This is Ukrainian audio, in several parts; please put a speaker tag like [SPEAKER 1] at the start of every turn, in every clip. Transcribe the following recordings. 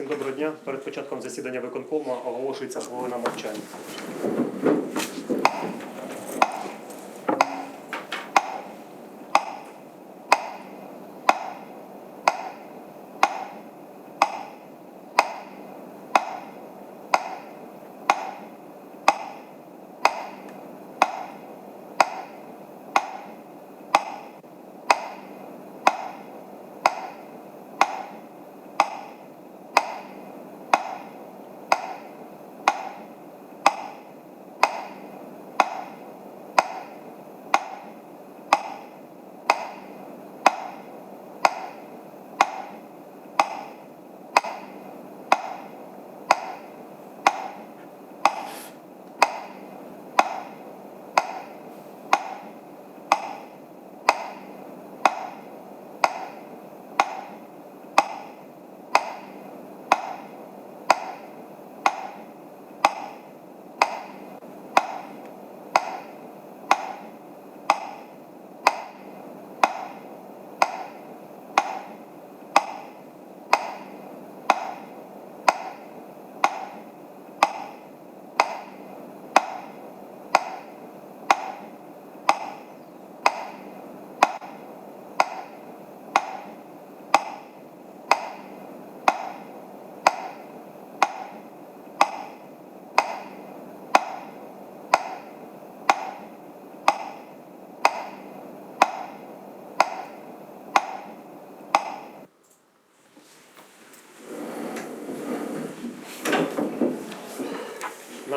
[SPEAKER 1] Всім доброго дня. Перед початком засідання виконкому оголошується хвилина мовчання.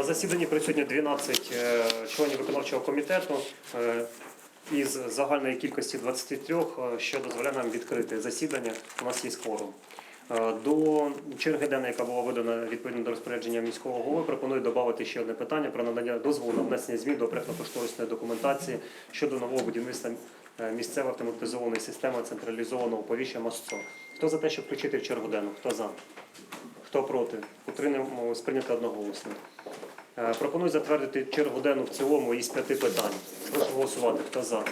[SPEAKER 1] На засіданні присутні 12 е, членів виконавчого комітету е, із загальної кількості 23, е, що дозволяє нам відкрити засідання. У нас є. Е, До черги денної, яка була видана відповідно до розпорядження міського голови, пропоную додати ще одне питання про надання дозволу на внесення змін до проектно-кошторисної документації щодо нового будівництва місцевої автоматизованої системи централізованого оповіщення МОСЦО. Хто за те, щоб включити в чергу денну? Хто за? Хто проти? Утримуємо сприйняти одноголосно. Е, Пропоную затвердити чергу денну в цілому із п'яти питань. Прошу голосувати. Хто за?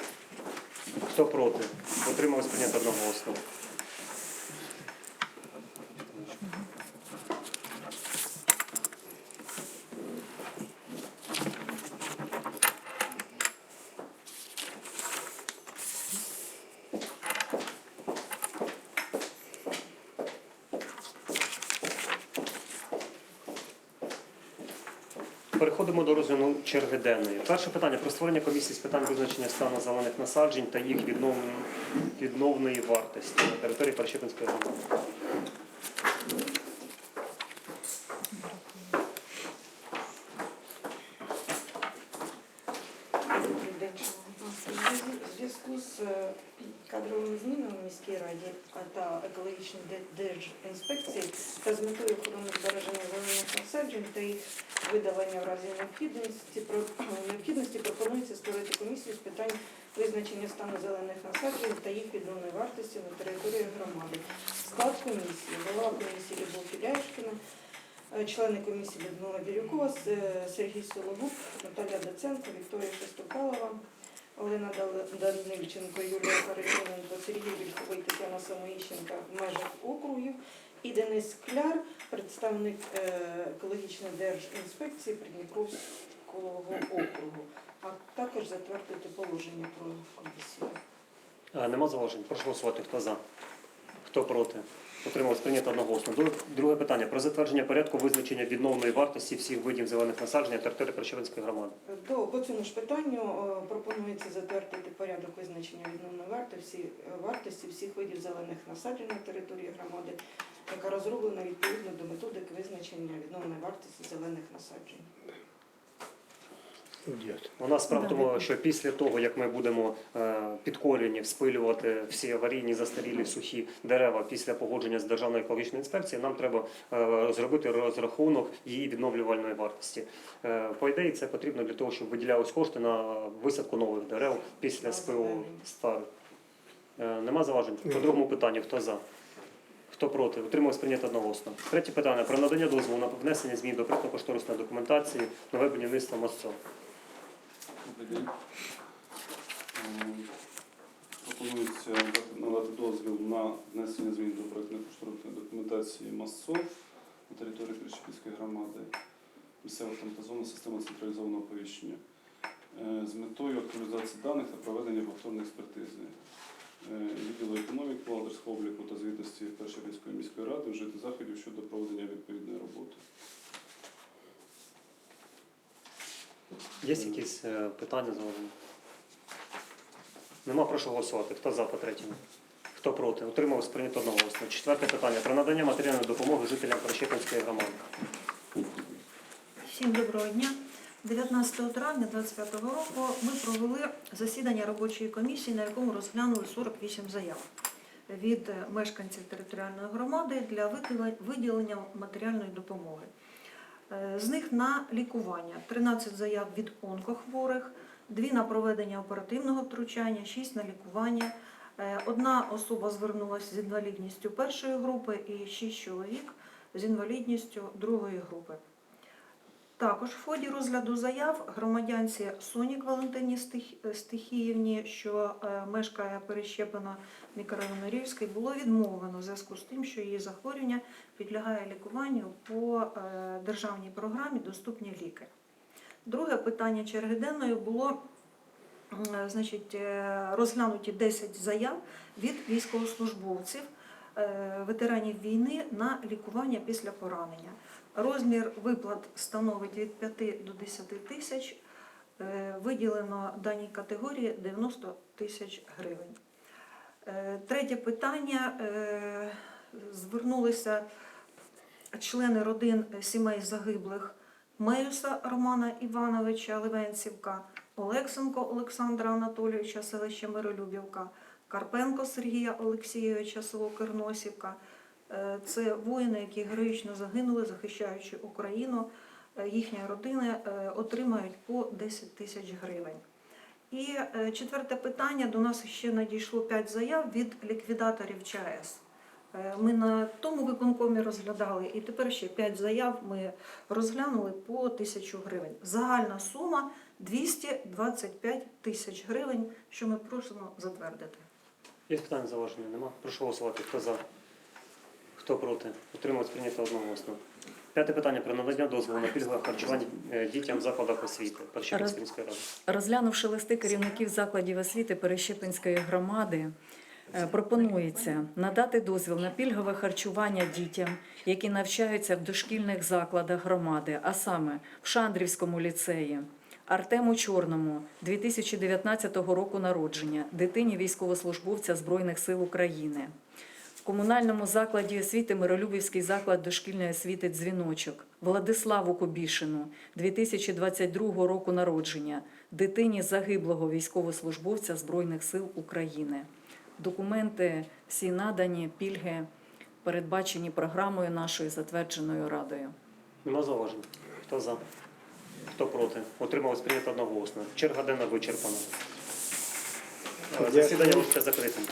[SPEAKER 1] Хто проти? Отрималось прийняти одноголосно. Переходимо до розгляду черги денної. Перше питання про створення комісії з питань визначення стану зелених насаджень та їх відновної вартості на території Перещепинської громади.
[SPEAKER 2] Добрий день, шановні. У зв'язку з е, кадровими змінами в міській раді та екологічної де- держінспекції та з метою охорони збереження зелених насаджень та їх видалення в разі необхідності, необхідності пропонується створити комісію з питань визначення стану зелених насаджень та їх відновної вартості на території громади. Склад комісії, голова комісії Любов Філяшкіна, Е, Члени комісії Людмила Бірюкова, е, Сергій Сологуб, Наталя Доценко, Вікторія Шестопалова, Олена Данильченко, Юлія Харитоненко, Сергій Вільховий, Тетяна Самоїщенка в межах округів і Денис Кляр, представник е, екологічної держінспекції Придніпровського округу, а також затвердити положення про комісію.
[SPEAKER 1] Е, Нема зауважень? Прошу голосувати. Хто за? Хто проти? Утрималось прийнято одноголосно. Друге- питання про затвердження порядку визначення відновної вартості всіх видів зелених насаджень на території Перещепинської громади.
[SPEAKER 2] До по цьому ж питанню е, пропонується затвердити порядок визначення відновної вартості, е, вартості всіх видів зелених насаджень на території громади, яка розроблена відповідно до методик визначення відновної вартості зелених насаджень.
[SPEAKER 1] У нас справа в тому, що після того, як ми будемо е, підкорені вспилювати всі аварійні, застарілі, сухі дерева після погодження з Державною екологічною інспекцією, нам треба е, зробити розрахунок її відновлювальної вартості. Е, По ідеї, це потрібно для того, щоб виділялись кошти на висадку нових дерев після спилу старих. Нема заважень? По другому питанню, хто за? Хто проти? Утрималось прийнято одноголосно. Третє питання про надання дозволу на внесення змін до проектно-кошторисної документації нове будівництво мостців.
[SPEAKER 3] Добрий Пропонується надати дозвіл на внесення змін до проектно-кошторисної документації МАСО на території Кричепільської громади, місцевих автоматизована система централізованого оповіщення е, з метою актуалізації даних та проведення повторної експертизи. Е, Відділу економіки, бухгалтерського обліку та звітності Першопільської міської ради вжити заходів щодо проведення відповідної
[SPEAKER 1] Є якісь е, питання зауваження? Нема, прошу голосувати. Хто за по третьому? Хто проти? Утрималось прийнято одноголосно. Четверте питання про надання матеріальної допомоги жителям Прощепинської громади.
[SPEAKER 4] Всім доброго дня. 19 травня 2025 року ми провели засідання робочої комісії, на якому розглянули 48 заяв від е, мешканців територіальної громади для виділення матеріальної допомоги. Е, З них на лікування 13 заяв від онкохворих, 2 на проведення оперативного втручання, 6 на лікування. Е, Одна особа звернулася з інвалідністю першої групи і 6 чоловік з інвалідністю другої групи. Також в ході розгляду заяв громадянці Сонік Валентині Стихіївні, що е, мешкає перещеплено мікрорайону Рівський, було відмовлено в зв'язку з тим, що її захворювання підлягає лікуванню по е, державній програмі Доступні ліки. Друге питання чергиденної було е, значить, розглянуті 10 заяв від військовослужбовців, ветеранів війни на лікування після поранення. Розмір виплат становить від 5 до 10 тисяч. Е, Виділено даній категорії 90 тисяч гривень. Е, Третє питання. Е, Звернулися члени родин сімей загиблих Меюса Романа Івановича Левенцівка, Олексенко Олександра Анатолійовича, селище Миролюбівка, Карпенко Сергія Олексійовича, село Керносівка. Е, Це воїни, які героїчно загинули, захищаючи Україну. Е, Їхні родини е, отримають по 10 тисяч гривень. І четверте питання. До нас ще надійшло 5 заяв від ліквідаторів ЧАЕС. Ми на тому виконкомі розглядали, і тепер ще 5 заяв ми розглянули по 1000 гривень. Загальна сума 225 тисяч гривень, що ми просимо затвердити.
[SPEAKER 1] Є питання зауваження? Нема? Прошу голосувати. Хто за? Хто проти? Утрималось прийнято одноголосно. П'яте питання про надання дозволу на пільгове харчування е, дітям в закладах освіти Перещепинської ради.
[SPEAKER 5] Розглянувши листи керівників закладів освіти Перещепинської громади, е, пропонується надати дозвіл на пільгове харчування дітям, які навчаються в дошкільних закладах громади, а саме в Шандрівському ліцеї. Артему Чорному 2019 року народження, дитині військовослужбовця Збройних сил України. В комунальному закладі освіти Миролюбівський заклад дошкільної освіти Дзвіночок Владиславу Кобішину 2022 року народження, дитині загиблого військовослужбовця Збройних сил України. Документи всі надані, пільги передбачені програмою нашою затвердженою радою.
[SPEAKER 1] Нема зауважень? Хто за? Хто проти? Утрималось прийнято одноголосно. Черга денна вичерпана. Е, Засідання вважається закритим.